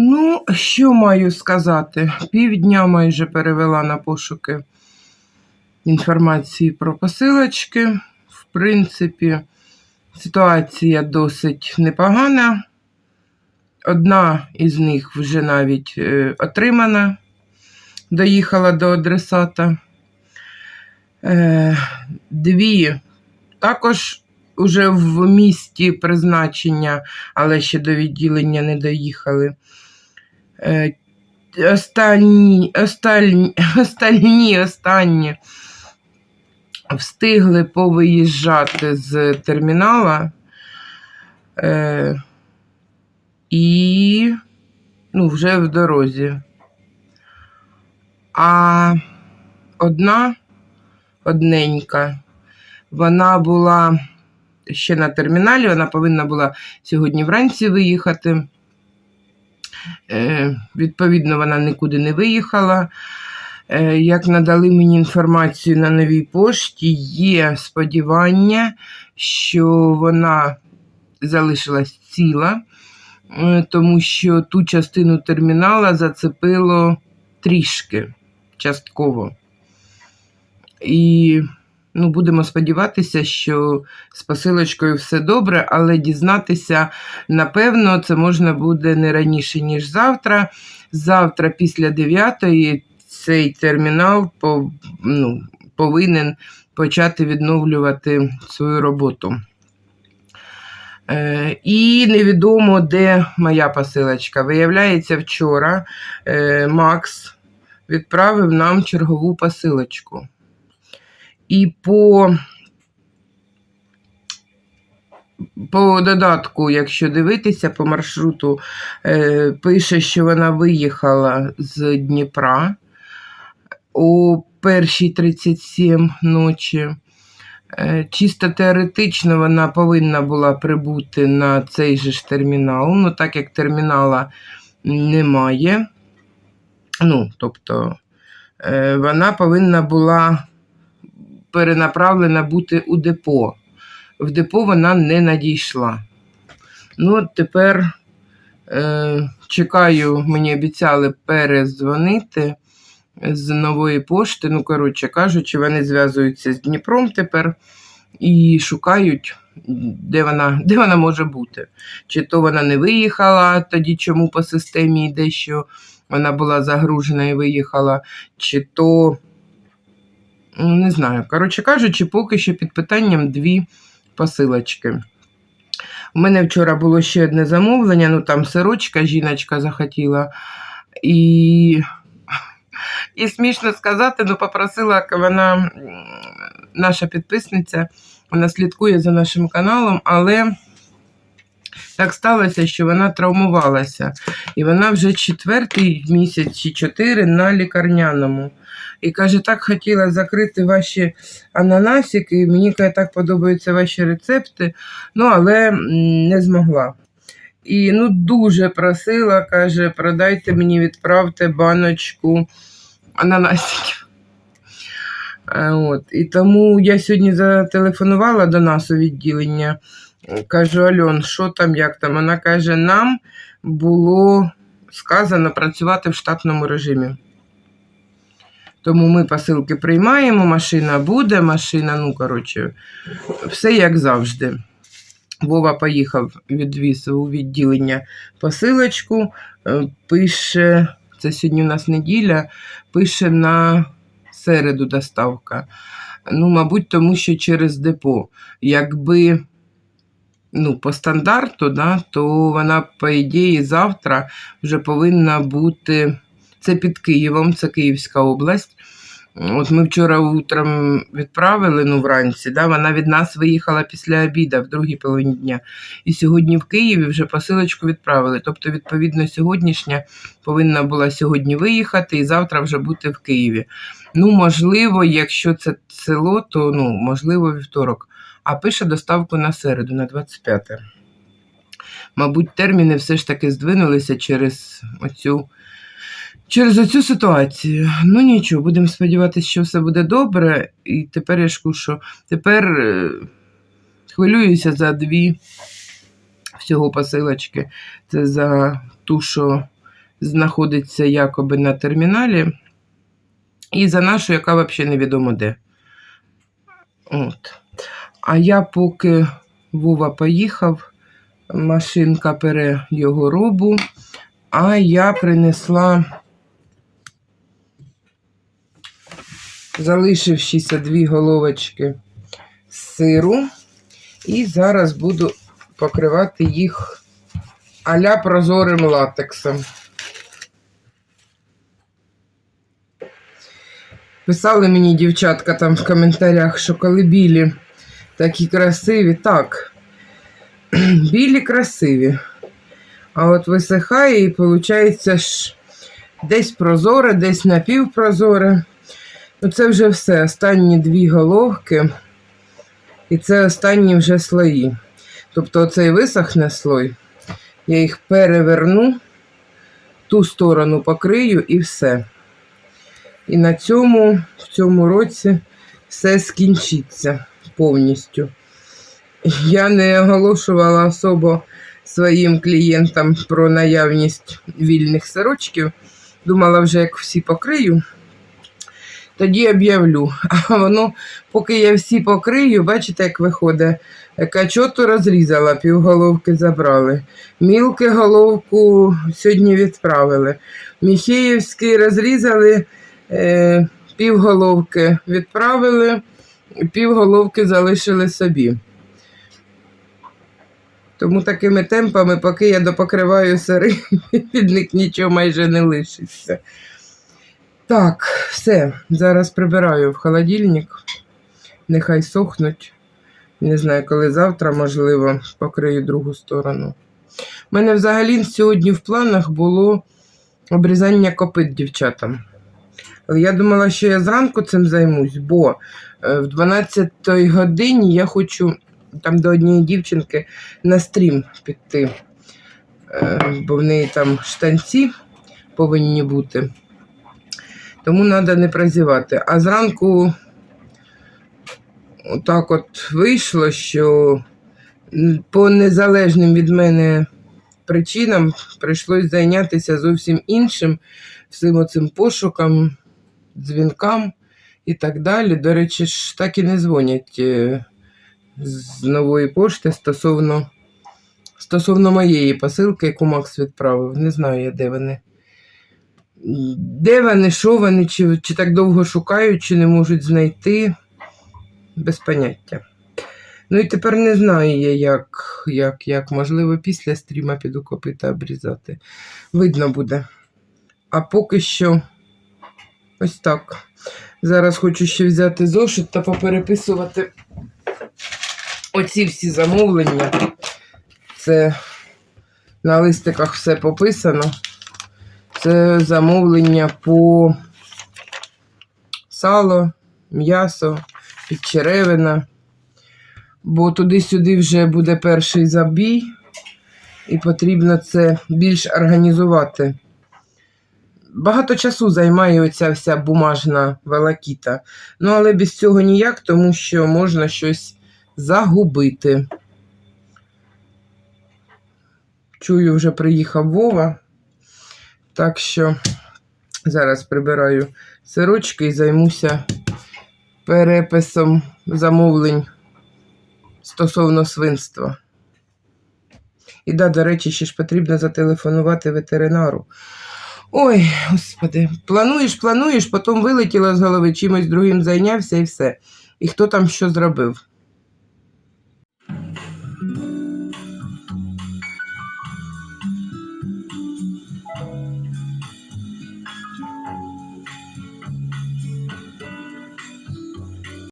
Ну, що маю сказати? Півдня майже перевела на пошуки інформації про посилочки. В принципі, ситуація досить непогана. Одна із них вже навіть е, отримана, доїхала до адресата. Е, дві також уже в місті призначення, але ще до відділення не доїхали. Е, Останні, останні, останні, останні встигли повиїжджати з термінала. Е, і ну, вже в дорозі. А одна, одненька, вона була ще на терміналі, вона повинна була сьогодні вранці виїхати. Е, відповідно, вона нікуди не виїхала. Е, як надали мені інформацію на новій пошті, є сподівання, що вона залишилась ціла, тому що ту частину термінала зацепило трішки частково. І ну, будемо сподіватися, що з посилочкою все добре, але дізнатися, напевно, це можна буде не раніше, ніж завтра. Завтра, після 9 цей термінал по, ну, повинен почати відновлювати свою роботу. Е, І невідомо, де моя посилочка. Виявляється, вчора е, Макс відправив нам чергову посилочку. І по по додатку, якщо дивитися по маршруту, е, пише, що вона виїхала з Дніпра о першій 37 ночі. Е, чисто теоретично вона повинна була прибути на цей же ж термінал. Ну, так як термінала немає. Ну, тобто, е, вона повинна була перенаправлена бути у депо. В депо вона не надійшла. Ну, от тепер е, чекаю, мені обіцяли перезвонити з нової пошти. Ну, коротше кажучи, вони зв'язуються з Дніпром тепер і шукають, де вона де вона може бути. Чи то вона не виїхала, тоді чому по системі йде, що вона була загружена і виїхала, чи то. Ну, не знаю. Коротше кажучи, поки що під питанням дві посилочки. У мене вчора було ще одне замовлення, ну там сирочка, жіночка захотіла. І і смішно сказати, ну попросила вона, наша підписниця, вона слідкує за нашим каналом, але так сталося, що вона травмувалася. І вона вже четвертий місяць чи чотири на лікарняному. І каже, так хотіла закрити ваші ананасики, мені каже, так подобаються ваші рецепти, ну, але не змогла. І ну, дуже просила, каже, продайте мені, відправте баночку ананасиків. От. І тому я сьогодні зателефонувала до нас у відділення. Кажу, Альон, що там, як там? Вона каже, нам було сказано працювати в штатному режимі. Тому ми посилки приймаємо, машина буде, машина, ну, коротше, все як завжди. Вова поїхав, відвіз у відділення посилочку, е, пише, це сьогодні у нас неділя, пише на середу доставка. Ну, мабуть, тому що через депо. Якби ну, по стандарту, да, то вона, по ідеї, завтра вже повинна бути. Це під Києвом, це Київська область. От ми вчора утром відправили ну, вранці, да, вона від нас виїхала після обіду в другій половині дня. І сьогодні в Києві вже посилочку відправили. Тобто, відповідно, сьогоднішня повинна була сьогодні виїхати і завтра вже бути в Києві. Ну, можливо, якщо це село, то ну, можливо, вівторок. А пише доставку на середу, на 25. Мабуть, терміни все ж таки здвинулися через оцю через оцю ситуацію. Ну нічого, будемо сподіватися, що все буде добре. І тепер я кажу, що тепер е, хвилююся за дві всього посилочки. Це за ту, що знаходиться якоби на терміналі, і за нашу, яка взагалі невідомо де. От. А я поки Вова поїхав, машинка пере його робу, а я принесла, залишившися дві головочки сиру, і зараз буду покривати їх аля прозорим латексом. Писали мені дівчатка там в коментарях, що коли білі такі красиві, так, білі красиві. А от висихає і виходить десь прозоре, десь напівпрозоре. Ну це вже все. Останні дві головки. І це останні вже слої. Тобто оцей висохне слой. Я їх переверну, ту сторону покрию і все. І на цьому, в цьому році все скінчиться повністю. Я не оголошувала особо своїм клієнтам про наявність вільних сорочків. Думала, вже як всі покрию, тоді об'явлю. А воно, поки я всі покрию, бачите, як виходить, качоту розрізала, півголовки забрали. Мілки головку сьогодні відправили. Міхеївський розрізали, е, півголовки відправили, півголовки залишили собі. Тому такими темпами, поки я допокриваю сири, від них нічого майже не лишиться. Так, все. Зараз прибираю в холодильник. Нехай сохнуть. Не знаю, коли завтра, можливо, покрию другу сторону. У мене взагалі сьогодні в планах було обрізання копит дівчатам. Але я думала, що я зранку цим займусь, бо е, в 12 годині я хочу там до однієї дівчинки на стрім піти, Е, бо в неї там штанці повинні бути. Тому треба не прозівати. А зранку отак от вийшло, що по незалежним від мене причинам прийшлось зайнятися зовсім іншим, всім оцим пошукам, дзвінкам і так далі. До речі, ж так і не дзвонять е, з нової пошти стосовно, стосовно моєї посилки, яку Макс відправив. Не знаю я, де вони. Де вони, що вони, чи, чи так довго шукають, чи не можуть знайти, без поняття. Ну і тепер не знаю я, як, як, як. Можливо, після стріма піду копита обрізати. Видно буде. А поки що ось так. Зараз хочу ще взяти зошит та попереписувати оці всі замовлення. Це на листиках все пописано. Це замовлення по сало, м'ясо, підчеревина. Бо туди-сюди вже буде перший забій, і потрібно це більш організувати. Багато часу займає оця вся бумажна волокіта. Ну, але без цього ніяк, тому що можна щось загубити. Чую, вже приїхав Вова. Так що зараз прибираю сирочки і займуся переписом замовлень стосовно свинства. І да, до речі, ще ж потрібно зателефонувати ветеринару. Ой, господи, плануєш, плануєш, потім вилетіло з голови, чимось другим зайнявся і все. І хто там що зробив.